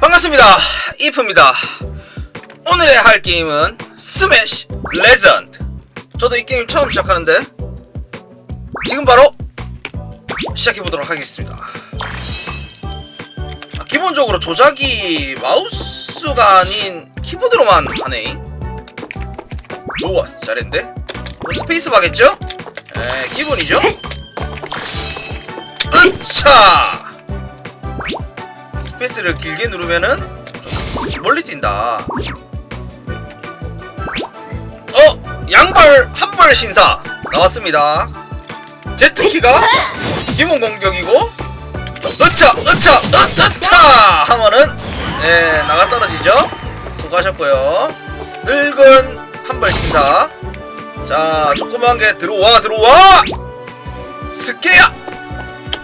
반갑습니다. 이프입니다. 오늘 할 게임은 스매시 레전드. 저도 이 게임 처음 시작하는데 지금 바로 시작해 보도록 하겠습니다. 아, 기본적으로 조작이 마우스가 아닌 키보드로만 하네. 좋았어, 잘했는데. 뭐 스페이스 바겠죠? 에, 기본이죠? 으차! 스페이스를 길게 누르면은 좀 멀리 뛴다. 어! 양발 한발 신사 나왔습니다. 제트키가 기본 공격이고 으차 으차 으, 으차 하면은 네 나가 떨어지죠. 수고하셨고요. 늙은 한발 신사. 자 조그만 게 들어와 들어와. 스케야.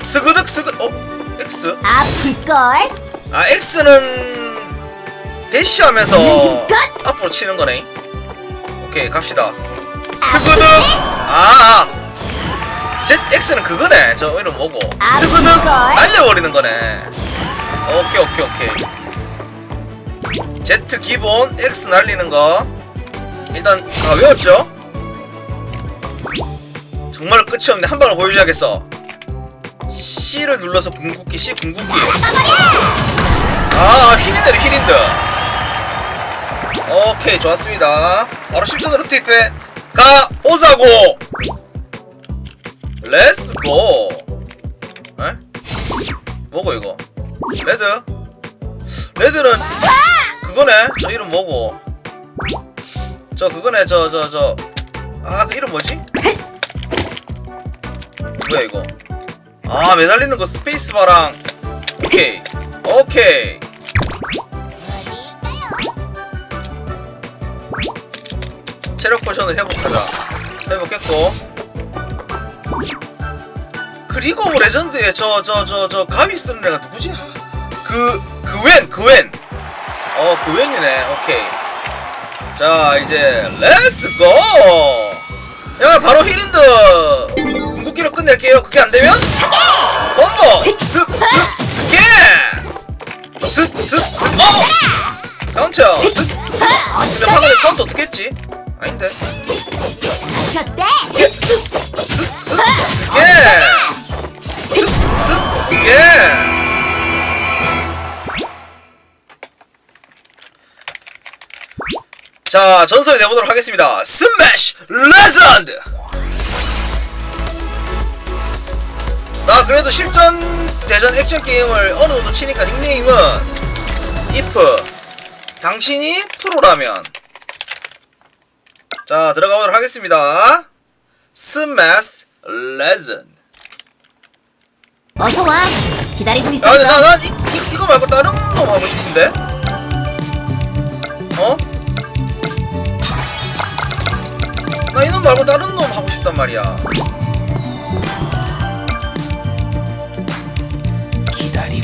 스그득 스그 어 X 아플걸? 아 X는 대시하면서 앞으로 치는 거네. 오케이 갑시다. 스그득 아 Z X는 그거네. 저 이름 뭐고? 아, 스그득? 날려버리는 거네. 오케이 오케이 오케이. Z 기본 X 날리는 거 일단 다 외웠죠? 정말 끝이 없네. 한 방을 보여줘야겠어. C를 눌러서 궁극기 C 궁극기. 아 힐인들 힐인드 오케이 좋았습니다. 바로 실전으로 틱배 가보자고! 렛츠고 에? 뭐고 이거? 레드? 레드는 그거네. 저 이름 뭐고? 저 그거네. 저 저 저 아 그 이름 뭐지? 뭐야 이거 아 매달리는 거 스페이스바랑. 오케이. 오케이. 체력 포션을 회복하자. 회복했고. 그리고 뭐 레전드에 저 저 저 저 가비 쓰는 애가 누구지? 그 그웬 그웬. 어 그웬이네. 오케이. 자 이제 렛츠고! 야 바로 궁극기로 끝낼게요. 그게 안 되면? 콤보 슥슥 스캔 슥슥슥 어 카운터 슥슥. 근데 방금 카운터 어떻게 했지? 아닌데. 스캔 슥슥 스캔 자 전설이 내보도록 하겠습니다. 스매시 레전드 나 그래도 실전 대전 액션 게임을 어느 정도 치니까 닉네임은 if 당신이 프로라면 자 들어가 보도록 하겠습니다 스매시 레전드 어서 와. 기다리고 있어. 야 근데 나 난 이, 이, 이거 말고 다른 놈 하고 싶은데 어? 나 이놈 말고 다른 놈 하고 싶단 말이야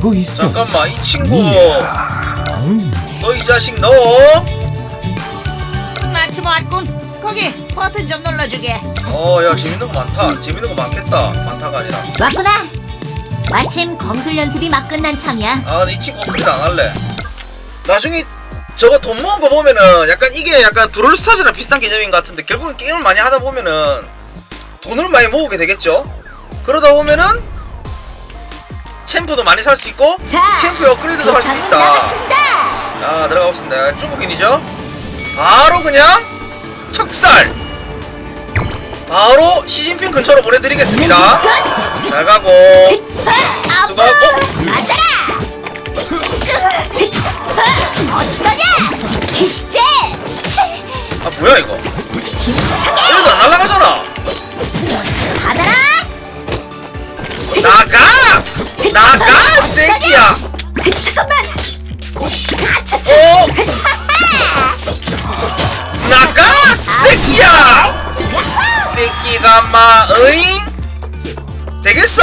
기다리고 있어. 잠깐만 이 친구 음, 너이 자식 너 마침 왔군. 거기 버튼 좀 눌러주게. 어, 야, 재밌는 거 많다. 재밌는 거 많겠다. 많다가 아니라. 왔구나. 마침 검술 연습이 막 끝난 참이야. 아, 이 친구 업그레이드 안 할래. 나중에 저거 돈 모은 거 보면은 약간 이게 약간 브롤스타즈랑 비슷한 개념인 것 같은데 결국은 게임을 많이 하다 보면은 돈을 많이 모으게 되겠죠? 그러다 보면은 챔프도 많이 살 수 있고 자, 챔프 업그레이드도 할 수 있다. 자, 들어가 봅시다. 중국인이죠? 바로 그냥 척살! 바로 시진핑 근처로 보내드리겠습니다. 잘 가고. 수고하고. 아, 뭐야, 이거? 이러다 날아가잖아. 받아라. 나가! 나가! 새끼야! 잠깐만. 어? 나가! 새끼야! 새끼가 마, 으잉? 되겠어?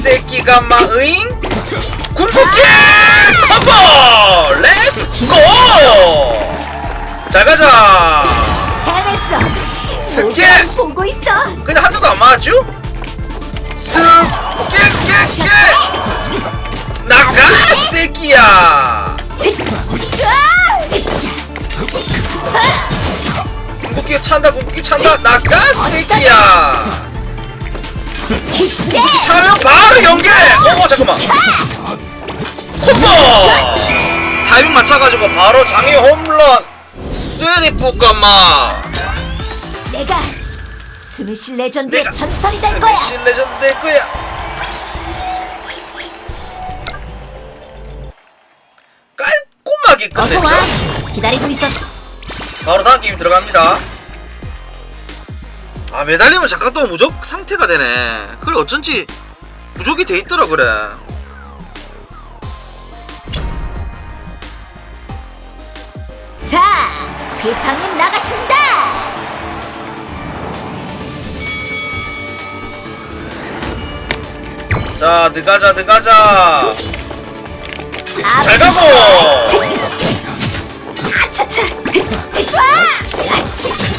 새끼가 마, 으잉? 궁극기! 컴보! 렛츠고! 잘 가자! 해냈어. 스케! 보고 있어. 근데 한 대도 안 맞았죠? 스끼끼끼 나가 새끼야! 공격기 찬다 공기 찬다! 나가 새끼야! 공기 차면 바로 연계 어 잠깐만. 콤보! 타이밍 맞춰가지고 바로 장애 홈런! 쇠리프까마! 내가 스매시 레전드의 내가 전설이 될 거야. 스매시 레전드 될 거야 깔끔하게 어서 와. 끝냈죠 기다리고 있었어. 바로 다음 게임 들어갑니다 아 매달리면 잠깐 또 무적 상태가 되네 그래 어쩐지 무적이 돼 있더라 그래 자, 비팡님 나가신다. 자 들어가자 들어가자 잘 가고!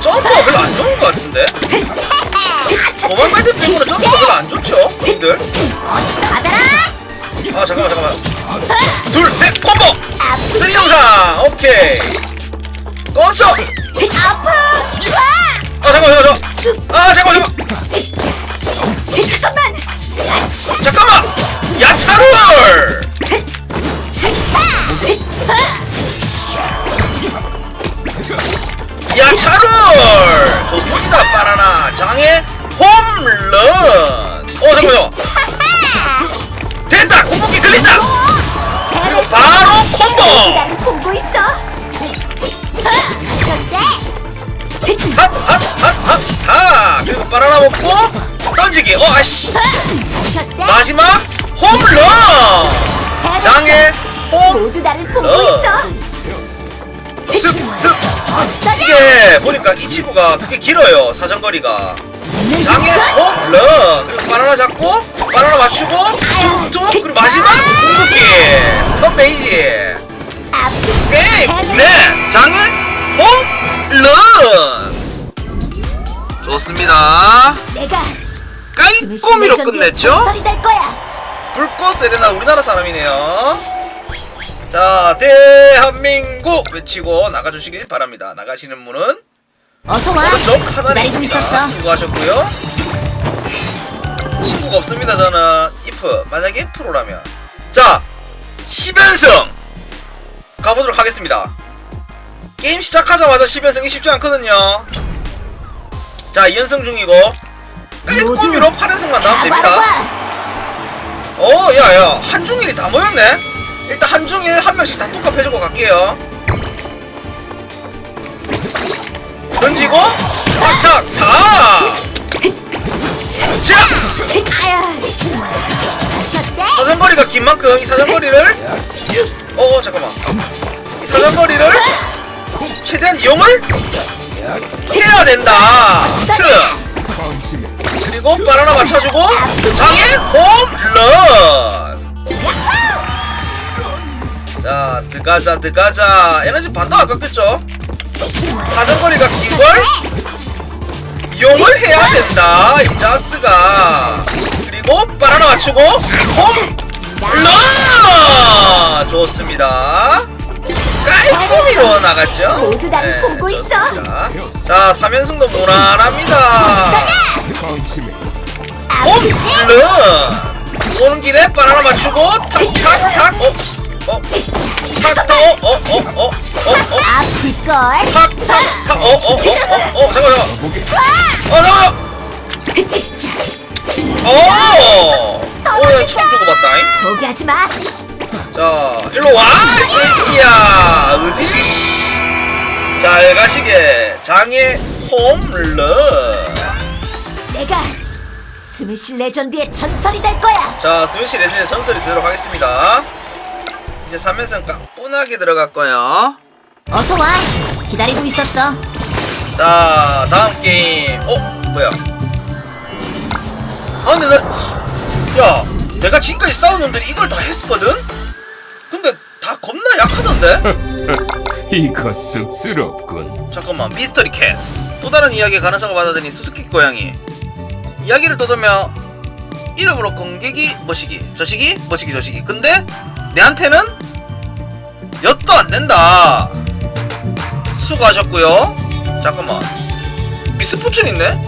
점프가 별로 안 좋은 것 같은데 도망갈 때 빼고는 점프가 별로 안 좋죠 님들. 아 잠깐만 잠깐만 둘 셋 콤보 쓰리 영상 오케이 꺼져 아파. 와! 아 잠깐만 잠깐만 아 잠깐만 잠깐만. 잠깐만! 야차롤 차차. 야차롤 좋습니다 바나나. 장애 홈런! 어 잠깐만요 마지막 홈런! 장애 홈 모두 나를 보고 어. 있어. 슥슥 이게 보니까 이 친구가 그게 길어요 사정거리가. 장애 홈런. 그리고 바나나 잡고 바나나 맞추고 툭툭. 그리고 마지막 궁극기 스톱 베이지. 게임 셋 장애 홈런. 좋습니다. 내가 깔끔히로 끝냈죠. 불꽃 세레나 우리나라 사람이네요. 자 대한민국 외치고 나가주시길 바랍니다. 나가시는 분은 어서 와. 오른쪽 하단에 있습니다. 있었어. 수고하셨고요. 친구가 없습니다 저는. if 만약에 프로라면. 자 10연승 가보도록 하겠습니다. 게임 시작하자마자 10연승이 쉽지 않거든요. 자 2연승 중이고 깔끔히로 8연승만 나오면 됩니다 어, 야, 야, 한중일이 다 모였네? 일단 한중일 한 명씩 다 뚝갑 해주고 갈게요. 던지고, 탁, 탁, 탁! 자! 사정거리가 긴 만큼 이 사정거리를, 어, 어, 잠깐만. 이 사정거리를 최대한 이용을 해야 된다. 트! 그리고 바나나 맞춰주고, 장애 홈런! 자, 드가자, 드가자. 에너지 반도 아깝겠죠? 사정거리가 긴걸 이용을 해야 된다. 이 자스가. 그리고 바나나 맞추고 홈런! 좋습니다. 깔끔히로 나갔죠? 모두 나를 보고 있어. 좋습니다. 자, 3연승도 무난합니다. 아프지? 홈런! 오는 길에 바나나 맞추고 탁 탁 탁 어? 어? 탁 탁 어? 어? 어? 어? 어? 어? 아플 걸. 탁 탁 탁 어? 어? 어? 어? 어? 잠깐만 어 잠깐만 어! 오늘 처음 주고 봤다잉 포기하지 마. 자 일로 와 새끼야. 어디 잘 가시게. 장애 홈런. 내가 스매시 레전드의 전설이 될 거야. 자 스매시 레드의 전설이 되도록 하겠습니다. 이제 3연승 까뿐하게 들어갈 거예요. 어서 와. 기다리고 있었어. 자 다음 게임. 어 뭐야? 아 근데 나 야 내가 지금까지 싸운 놈들이 이걸 다 했거든 다 겁나 약하던데? 이거 쑥스럽군. 잠깐만 미스터리 캣 또 다른 이야기의 가능성을 받아들인 수수께끼 고양이. 이야기를 떠들며 이름으로 공격이 머시기. 저시기 머시기 저시기. 근데 내한테는 엿도 안 된다. 수고하셨고요. 잠깐만. 미스 포춘 있네?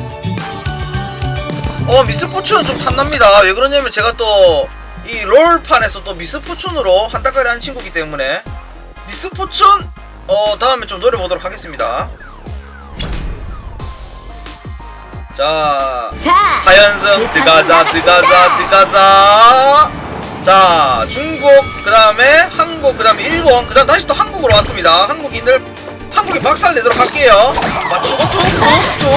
어 미스포츠는 좀 탐납니다. 왜 그러냐면 제가 또 이 롤판에서 또 미스포츠으로 한 달까지 한 친구기 때문에 미스포츠 어 다음에 좀 노려보도록 하겠습니다. 자 자, 사연승 들어가자 들어가자 들어가자. 자 중국 그 다음에 한국 그 다음에 일본 그 다음 다시 또 한국으로 왔습니다. 한국인들 한국이 박살 내도록 할게요. 맞추고 툭툭툭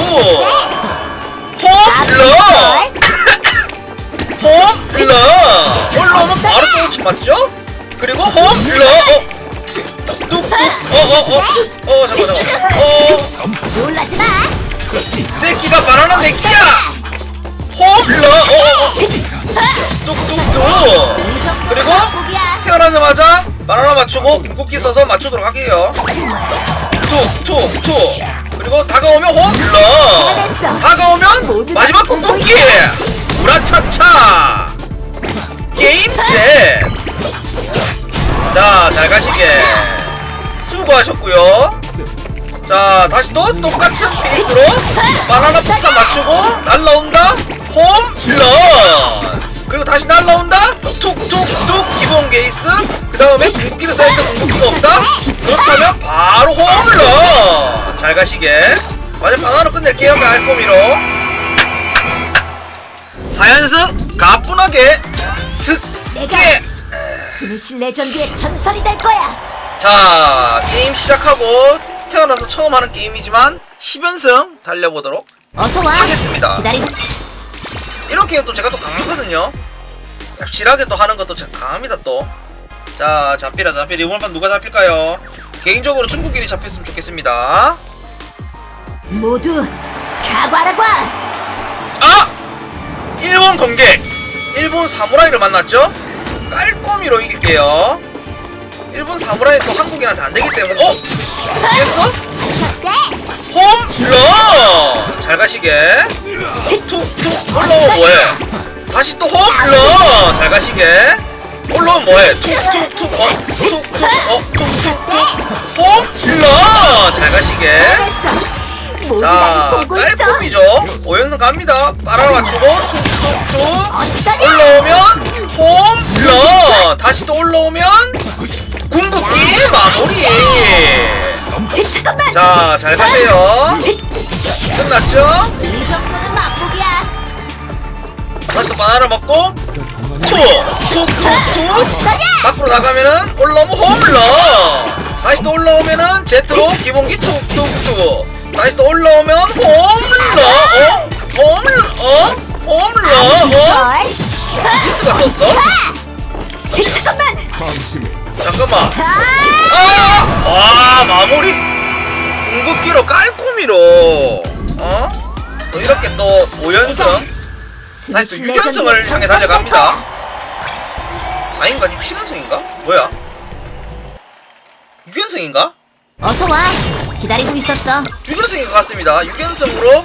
홈런 홈런 올라오면 바로 또쳐 맞죠? 그리고 홈런 어. 뚝뚝. 어어어 어 잠깐 잠깐 어. 놀라지 마. 새끼가 바나나 내끼야. 홈런 어어어. 뚝뚝뚝. 그리고. 태어나자마자 바나나 맞추고 궁극기 써서 맞추도록 할게요. 툭툭툭 그리고 다가오면 홈런 다가오면 마지막 궁극기 우라차차! 게임 셋자 잘 가시게. 수고하셨고요. 자 다시 또 똑같은 페이스로 바나나 폭탄 맞추고 날라온다. 홈런! 그리고 다시 날라온다. 툭툭툭 기본 게이스. 그 다음에 잘 가시게. 마지막 바나나 끝낼게요 깔꼬미로. 사연승 가뿐하게 슥게 스미시 레전드의 전설이 될 거야. 자 게임 시작하고 태어나서 처음 하는 게임이지만 10연승 달려보도록 어서 와. 하겠습니다. 기다리고. 이런 게임 또 제가 또 강하거든요. 얍실하게 또 하는 것도 제가 강합니다 또자 잡히라 잡히라. 이번 판 누가 잡힐까요? 개인적으로 중국인이 잡혔으면 좋겠습니다 모두 각오하라고. 아! 일본 공격 일본 사무라이를 만났죠 깔꼬미로 이길게요 일본 사무라이 또 한국인한테 안 되기 때문에 어? 이겼어? 홈런! 잘 가시게. 툭툭 올라오면 뭐해? 다시 또 홈런! 잘 가시게. 올라오면 뭐해? 툭툭툭 어 툭툭 어 툭툭툭 홈런! 잘 가시게. 모두 자날 보고 있어. 깔끔이죠. 5연승 갑니다. 빠라 맞추고 툭툭툭 어떠냐? 올라오면 홈런! 다시 또 올라오면 궁극기 마무리! 잠깐만. 자, 잘 가세요. 끝났죠? 이 정도는 맛보기야. 다시 또 바나나를 먹고 툭! 툭! 툭! 툭! 어떠냐? 밖으로 나가면은 올라오면 홈런! 다시 또 올라오면은 제트로 기본기 툭! 툭! 툭! 다시 또 올라오면 홈런! 어? 홈런! 어? 홈런! 어? 걸. 미스가 떴어? 잠깐만. 잠깐만 아! 아! 와 마무리 궁극기로 깔끔이로 어? 또 이렇게 또 5연승 다시 또 6연승을 향해 달려갑니다 아닌가? 이 7연승인가? 뭐야? 6연승인가? 어서 와. 기다리고 있었어. 6연승인 것 같습니다. 6연승으로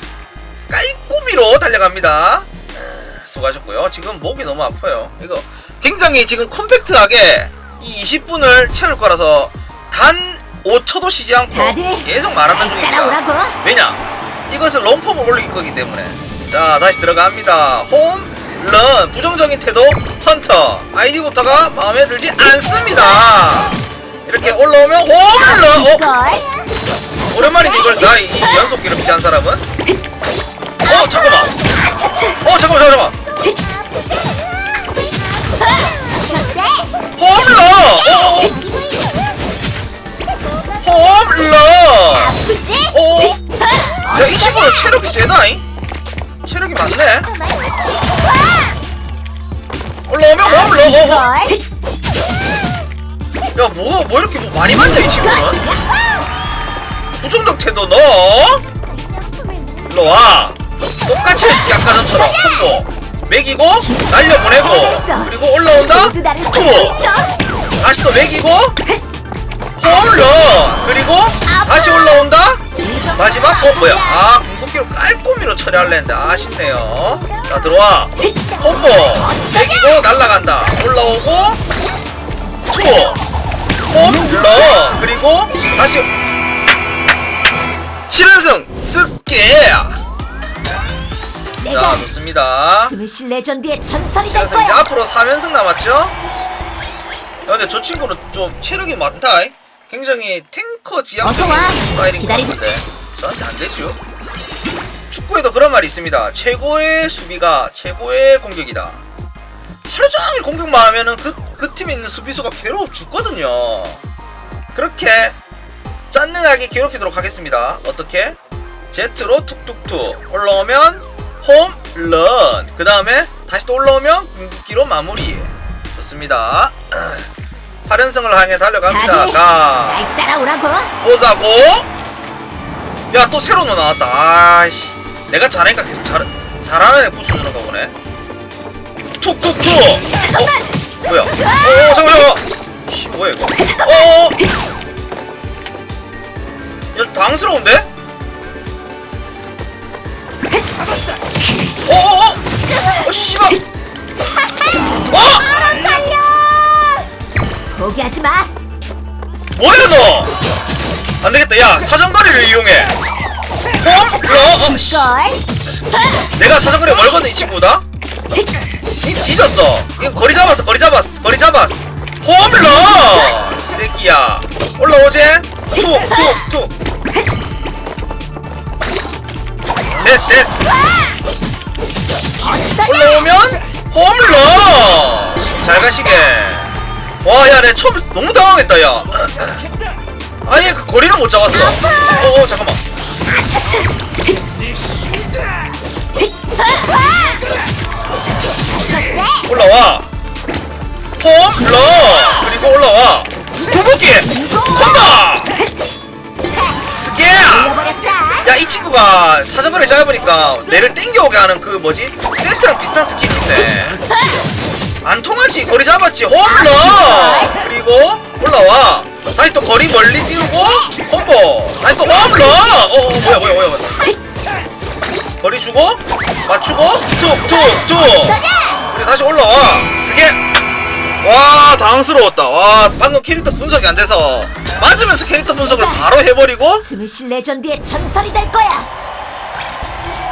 깔끔이로 달려갑니다. 에, 수고하셨고요. 지금 목이 너무 아파요. 이거 굉장히 지금 컴팩트하게 이 20분을 채울 거라서 단 5초도 쉬지 않고 계속 말하는 중입니다. 왜냐? 이것은 럼펌을 올릴 거기 때문에. 자 다시 들어갑니다. 홈 런. 부정적인 태도 헌터. 아이디부터가 마음에 들지 않습니다. 이렇게 올라오면 홈런! 어? 걸. 오랜만인데 이걸 나 이 이 연속기를 피한 사람은 어 잠깐만 어 잠깐만 잠깐만. 홈런 어, 어, 어. 홈런 아프지? 어? 야이 친구는 체력이 세다잉 체력이 많네 올라오면 홈런 어, 어. 걸. 야, 뭐, 뭐 이렇게 뭐 많이 맞냐, 이 친구는? 태도 너? 일로 와. 똑같이 해줄게, 아까 전처럼. 콤보. 매기고, 날려보내고. 그리고 올라온다? 투. 다시 또 매기고, 홈런. 그리고, 다시 올라온다? 마지막, 어, 뭐야. 아, 궁극기로 깔끔히로 처리할래 했는데, 아쉽네요. 자, 들어와. 콤보. 매기고, 날라간다. 올라오고, 투. 홈런 그리고 다시 7연승 쓱게 자 좋습니다 스매시 레전드의 전설이 될 그래서 이제 거야. 앞으로 4연승 남았죠? 야, 근데 저 친구는 좀 체력이 많다. 이. 굉장히 탱커 지향적인 어서 와. 스타일인 것 같은데 저한테 안 되죠. 축구에도 그런 말이 있습니다. 최고의 수비가 최고의 공격이다. 하루 종일 공격만 하면은 그, 그 팀에 있는 수비수가 괴로워 죽거든요. 그렇게 짠능하게 괴롭히도록 하겠습니다. 어떻게? 제트로 툭툭툭 올라오면 홈런. 그 다음에 다시 또 올라오면 궁극기로 마무리. 좋습니다. 8연승을 향해 달려갑니다. 가. 날 따라오라고. 보자고? 야 또 새로운 거 나왔다. 아이씨. 내가 잘하니까 계속 잘, 잘하는 애 붙여주는 거 보네. 툭툭툭. 어? 뭐야? 어 잠깐만 잠깐만. 씨 뭐야 이거? 어? 야 당스러운데? 어어어! 어 씨발! 어! 달려. 포기하지 마. 뭐야 너! 안 되겠다 야 사정거리를 이용해 홈! 러! 어, 씨. 걸. 내가 사정거리 멀거든 이 친구다? 이 뒤졌어 이거 거리 잡았어 거리 잡았어 거리 잡았어! 이 새끼야 올라오지? 툭 툭 툭 됐어 됐어. 올라오면 홈런! 잘 가시게. 와야 내 처음에 너무 당황했다 야. 아니 그 거리를 못 잡았어. 어어 잠깐만. 올라와. 홈런 그리고 올라와. 구부기. 간다 이 친구가 사정거리 잡으니까 내를 땡겨오게 하는 그 뭐지? 세트랑 비슷한 있네 안 통하지? 거리 잡았지? 홈런 그리고 올라와. 다시 또 거리 멀리 띄우고 콤보. 다시 또 홈런 어, 어 뭐야 뭐야 뭐야 뭐야. 거리 주고 맞추고 툭툭툭 그리고 다시 올라와. 스겟 와 당황스러웠다 와 방금 캐릭터 분석이 안 돼서 맞으면서 캐릭터 분석을 바로 해버리고 스매시 레전드의 전설이 될 거야.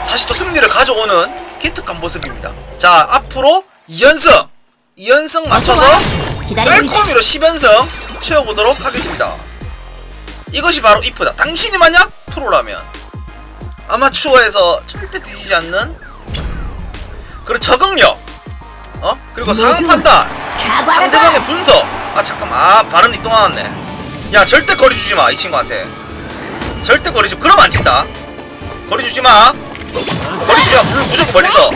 다시 또 승리를 가져오는 기특한 모습입니다. 자, 앞으로 2연승! 2연승 맞춰서 기다리고 있어. 깔코미로 10연승 채워보도록 하겠습니다. 이것이 바로 이프다. 당신이 만약 프로라면 아마추어에서 절대 뒤지지 않는 그런 적응력, 어? 그리고 상황 판단, 상대방의 분석. 아 잠깐만, 아 발언이 또 나왔네. 야 절대 거리 주지 마 이 친구한테. 절대 거리 주. 그럼 안 친다. 거리 주지 마. 거리 주지 마. 무- 무조건 멀리서.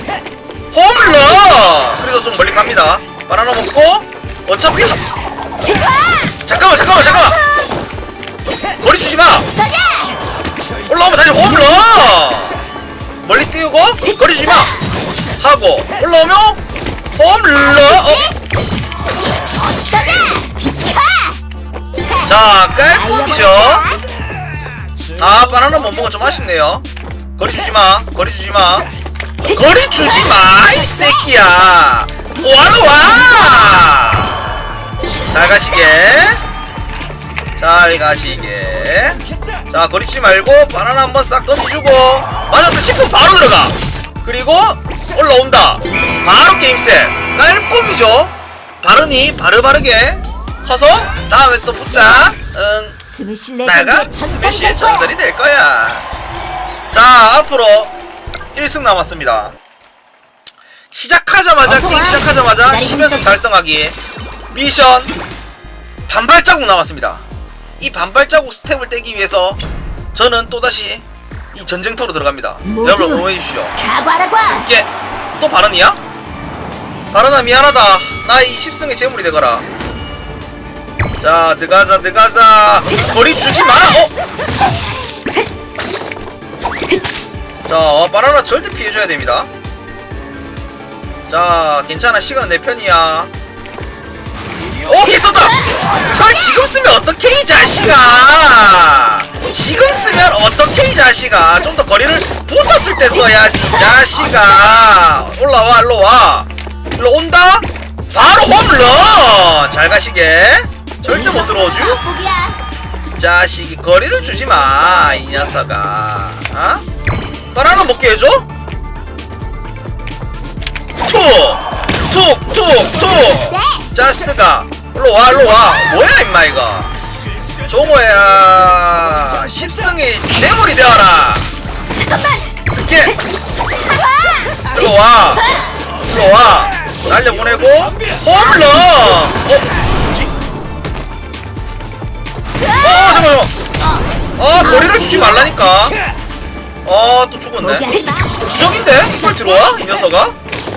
홈런. 그래서 좀 멀리 갑니다. 바나나 먹고 어차피 하- 잠깐만 잠깐만 잠깐만. 거리 주지 마. 올라오면 다시 홈런. 멀리 띄우고 거리 주지 마. 하고 올라오면 어. 자 깔끔이죠. 아 바나나 못 먹어 좀 아쉽네요. 거리 주지 마. 거리 주지 마. 거리 주지 마. 이 새끼야. 와로 와. 잘 가시게. 잘 가시게. 자 거리 주지 말고 바나나 한번 싹 던져주고 맞았다 싶으면 바로 들어가. 그리고 올라온다. 바로 게임 셋. 깔끔이죠. 발음이 바르바르게 커서 다음에 또 붙자. 응. 나가 스매시의. 전설이 될 거야. 자, 앞으로 1승 남았습니다. 시작하자마자, 게임 와. 시작하자마자 기다리고 10연승 달성하기. 미션 반발자국 남았습니다. 이 반발자국 스텝을 떼기 위해서 저는 또다시 이 전쟁터로 들어갑니다. 여러분 응원해 주십시오. 각오하라고. 이게 또 발언이야? 발언아 미안하다. 나 이 10승의 재물이 되거라. 자 들어가자 들어가자. 거리 주지 마. 어? 자 어, 바나나 절대 피해줘야 됩니다. 자 괜찮아 시간 내 편이야. 오케이 썼다. 그걸 지금 쓰면 어떡해 이 자식아. 지금 쓰면 어떡해 이 자식아. 좀 더 거리를 붙었을 때 써야지 이 자식아. 올라와 일로 와. 일로 온다. 바로 홈런. 잘 가시게. 절대 못 들어오죠. 자식이 거리를 주지 마, 이 녀석아. 어? 바나나 먹게 해줘? 툭 툭 툭 툭 자스가 일로 와 일로 와 뭐야 임마 이거 종호야. 10승이 재물이 되어라. 스킬 일로 와. 일로 와. 날려보내고. 홈런. 어? 뭐지 어 잠깐만. 아 거리를 주지 말라니까. 어또 죽었네. 포기하지 마. 부적인데? 헐 들어와? 이 녀석아?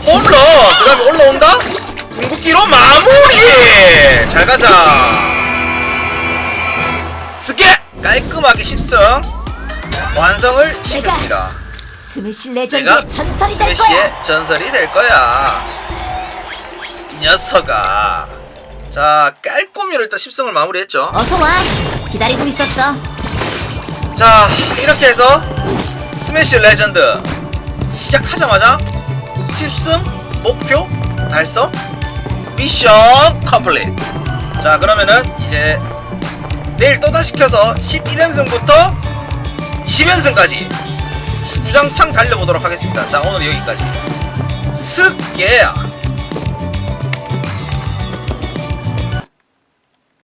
홈런! 그 다음에 올라온다? 궁극기로 마무리! 잘 가자 스케! 깔끔하게 10승 완성을 시켰습니다 스매시 내가 레전드의 전설이 될 거야. 스매시의 전설이 될 거야 이 녀석아 자 깔끔히로 일단 10승을 마무리했죠 어서 와. 기다리고 있었어. 자 이렇게 해서 스매시 레전드 시작하자마자 10승 목표 달성 미션 컴플리트 자 그러면은 이제 내일 또다 시 켜서 11연승부터 20연승까지 주장창 달려보도록 하겠습니다. 자 오늘 여기까지. 스게야